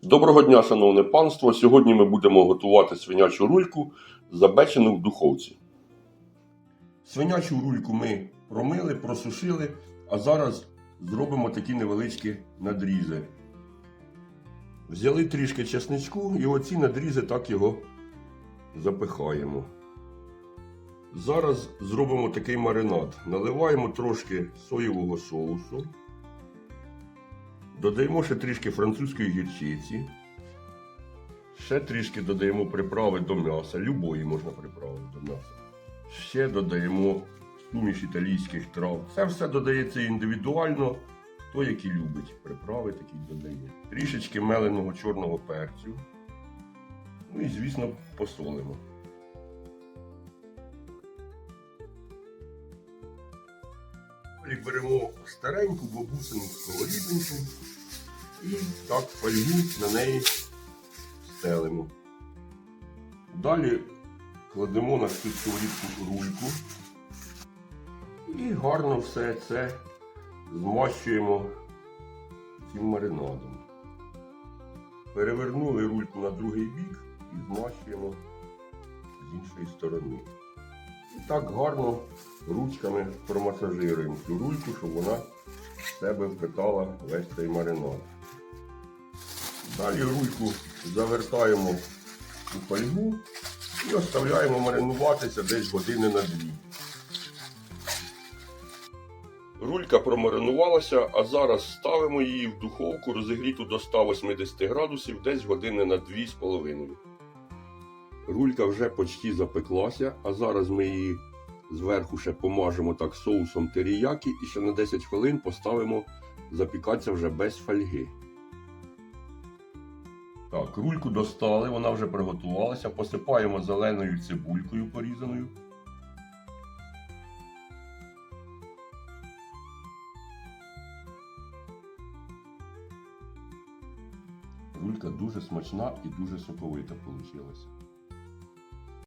Доброго дня, шановне панство. Сьогодні ми будемо готувати свинячу рульку, запечену в духовці. Свинячу рульку ми промили, просушили, а зараз зробимо такі невеличкі надрізи. Взяли трішки чесничку і оці надрізи так його запихаємо. Зараз зробимо такий маринад. Наливаємо трошки соєвого соусу. Додаємо ще трішки французької гірчиці. Ще трішки додаємо приправи до м'яса. Любої можна приправи до м'яса. Ще додаємо суміш італійських трав. Це все додається індивідуально. Хто який любить приправи, такі додає. Трішечки меленого чорного перцю. Ну і, звісно, посолимо. Беремо стареньку бабусину сковорідненьку і так фольгу на неї стелимо. Далі кладемо на цю рульку і гарно все це змащуємо цим маринадом. Перевернули рульку на другий бік і змащуємо з іншої сторони. І так гарно ручками промасажируємо цю рульку, щоб вона в себе впитала весь цей маринад. Далі рульку завертаємо у фольгу і оставляємо маринуватися десь години на дві. Рулька промаринувалася, а зараз ставимо її в духовку розігріту до 180 градусів десь години на 2,5. Рулька вже почти запеклася, а зараз ми її зверху ще помажемо так соусом теріякі і ще на 10 хвилин поставимо запікатися вже без фольги. Так, рульку достали, вона вже приготувалася. Посипаємо зеленою цибулькою порізаною. Рулька дуже смачна і дуже соковита вийшла.